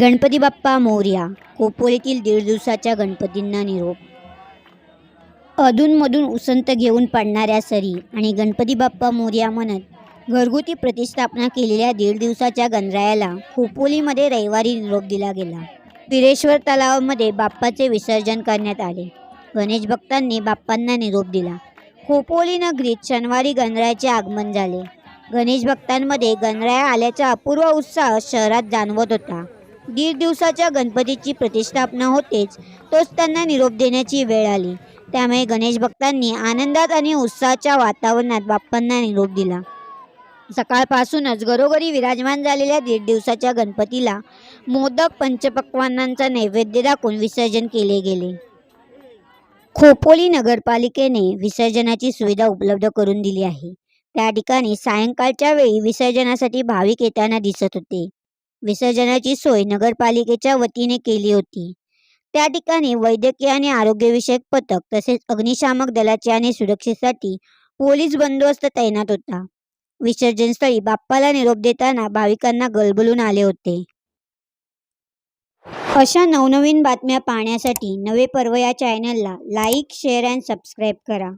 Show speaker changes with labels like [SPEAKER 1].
[SPEAKER 1] गणपती बाप्पा मोर्या कोपोलीतील दीड दिवसाच्या गणपतींना निरोप. अधूनमधून उसंत घेऊन पडणाऱ्या सरी आणि गणपती बाप्पा मोर्या म्हणत घरगुती प्रतिष्ठापना केलेल्या दीड दिवसाच्या गणरायाला खोपोलीमध्ये रविवारी निरोप दिला गेला. पिरेश्वर तलावामध्ये बाप्पाचे विसर्जन करण्यात आले. गणेश भक्तांनी बाप्पांना निरोप दिला. खोपोली नगरीत शनिवारी गणरायाचे आगमन झाले. गणेश भक्तांमध्ये गणराया आल्याचा अपूर्व उत्साह शहरात जाणवत होता. दीड दिवसाच्या गणपतीची प्रतिष्ठापना होतेच तोच त्यांना निरोप देण्याची वेळ आली. त्यामुळे गणेश भक्तांनी आनंदात आणि उत्साहाच्या वातावरणात बाप्पांना निरोप दिला. सकाळपासूनच घरोघरी विराजमान झालेल्या दीड दिवसाच्या गणपतीला मोदक पंचपक्वानांचा नैवेद्य दाखवून विसर्जन केले गेले. खोपोली नगरपालिकेने विसर्जनाची सुविधा उपलब्ध करून दिली आहे. त्या ठिकाणी सायंकाळच्या वेळी विसर्जनासाठी भाविक येताना दिसत होते. विसर्जनाची सोय नगरपालिकेच्या वतीने केली होती. त्या ठिकाणी वैद्यकीय आणि आरोग्यविषयक पथक तसेच अग्निशामक दलाचे आणि सुरक्षेसाठी पोलीस बंदोबस्त तैनात होता. विसर्जनस्थळी बाप्पाला निरोप देताना भाविकांना गलबलून आले होते. अशा नवनवीन बातम्या पाहण्यासाठी नवे पर्व या चॅनलला लाईक शेअर अँड सबस्क्राईब करा.